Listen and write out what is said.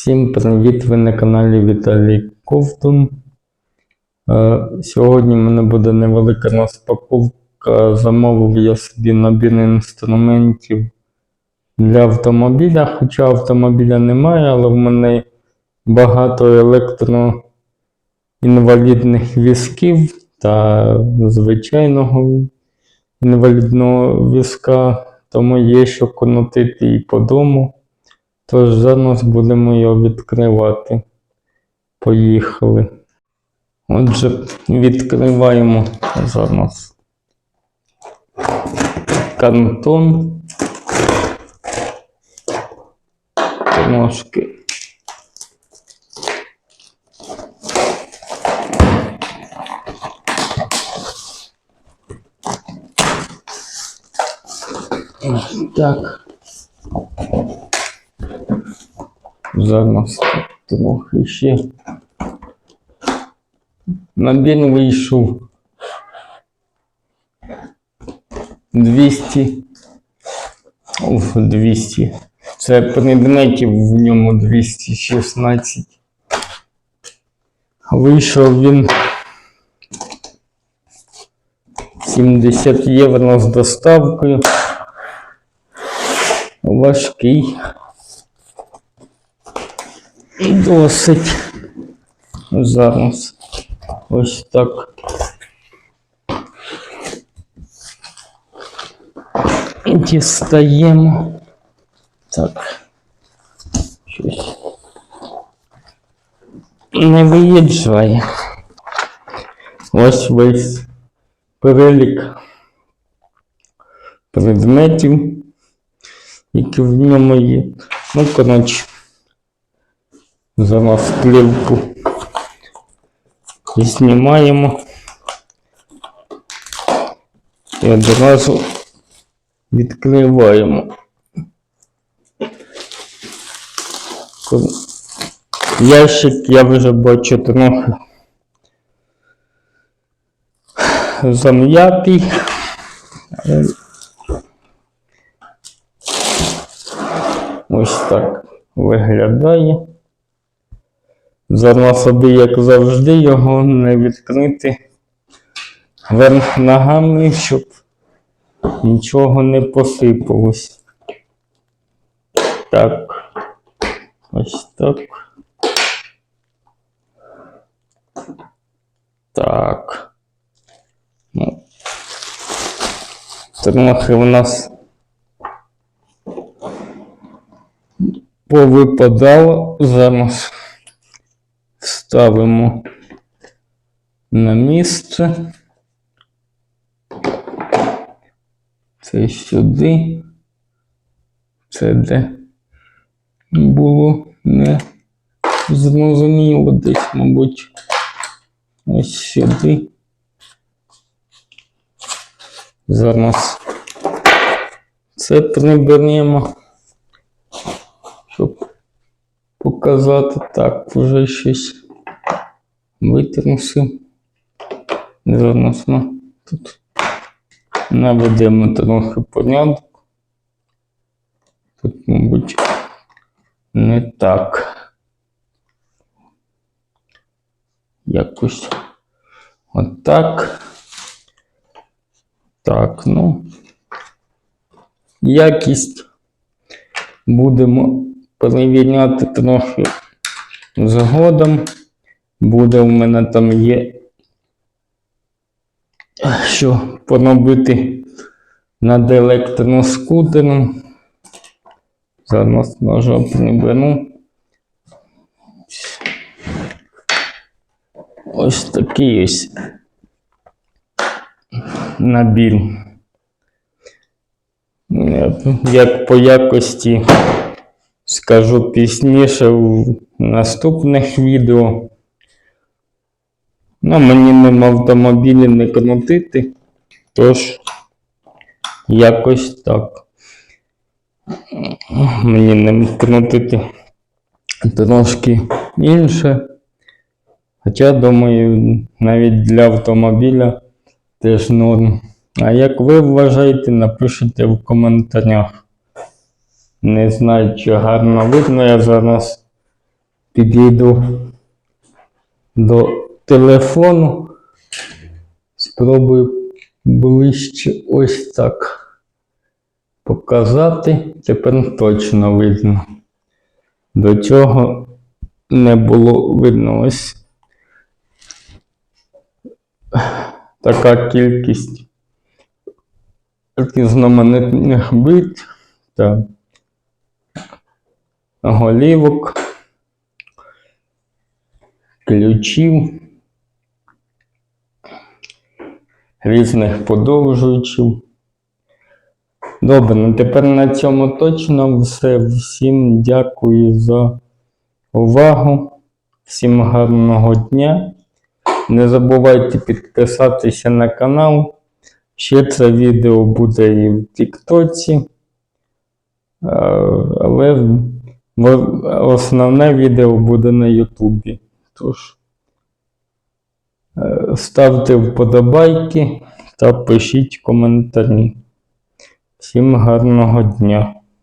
Всім привіт! Ви на каналі Віталій Ковтун. Е, Сьогодні в мене буде невелика розпаковка. Замовив я собі набір інструментів для автомобіля. Хоча автомобіля немає, але в мене багато електроінвалідних візків та звичайного інвалідного візка, тому є що конотити і по дому. Тож зараз будемо його відкривати. Поїхали. Отже, відкриваємо зараз кантон. Трошки. Ось Зараз трохи ще. Набір вийшов 200. Уф, 200. Це предметів в ньому 216. Вийшов він 70 євро з доставкою. Важкий. Досить. Зараз ось так. Дістаємо. Так. Щось. Не виїжджає. Ось весь перелік предметів, які в ньому є. Ну, коротше. Зараз плівку знімаємо і одразу відкриваємо. Ящик я вже бачу трохи зам'ятий. Ось так виглядає. Зараз собі, як завжди, його не відкрити вверх ногами, щоб нічого не посипалось. Так. Ось так. Так. Ну. Трохи в нас повипадало зараз ставимо на місце. Це сюди. Це де було не зрозуміло десь, мабуть, ось сюди. Зараз це приберемо, щоб показати. Так, вже щось витрусив. Зараз тут наведемо трохи порядок. Тут, мабуть, не так. Якось отак. Так, ну. Якість будемо перевіряти трохи згодом. Буде в мене там є що поробити над електроскутером. Зараз ножа приберу. Ось такий ось набір. Як по якості скажу пізніше в наступних відео. Ну, мені нема автомобілі не крутити, тож якось так. Мені не крутити трошки інше. Хоча, думаю, навіть для автомобіля теж норм. А як ви вважаєте, напишіть в коментарях. Не знаю, чи гарно видно я зараз підійду до телефону. Спробую ближче ось так показати. Тепер точно видно. До цього не було видно ось така кількість різноманітних бит та голівок, ключів, різних подовжуючів. Добре, ну тепер на цьому точно все. Всім дякую за увагу. Всім гарного дня. Не забувайте підписатися на канал. Ще це відео буде і в Тіктоці. Але основне відео буде на Ютубі. Тож ставте вподобайки та пишіть коментарі. Всім гарного дня!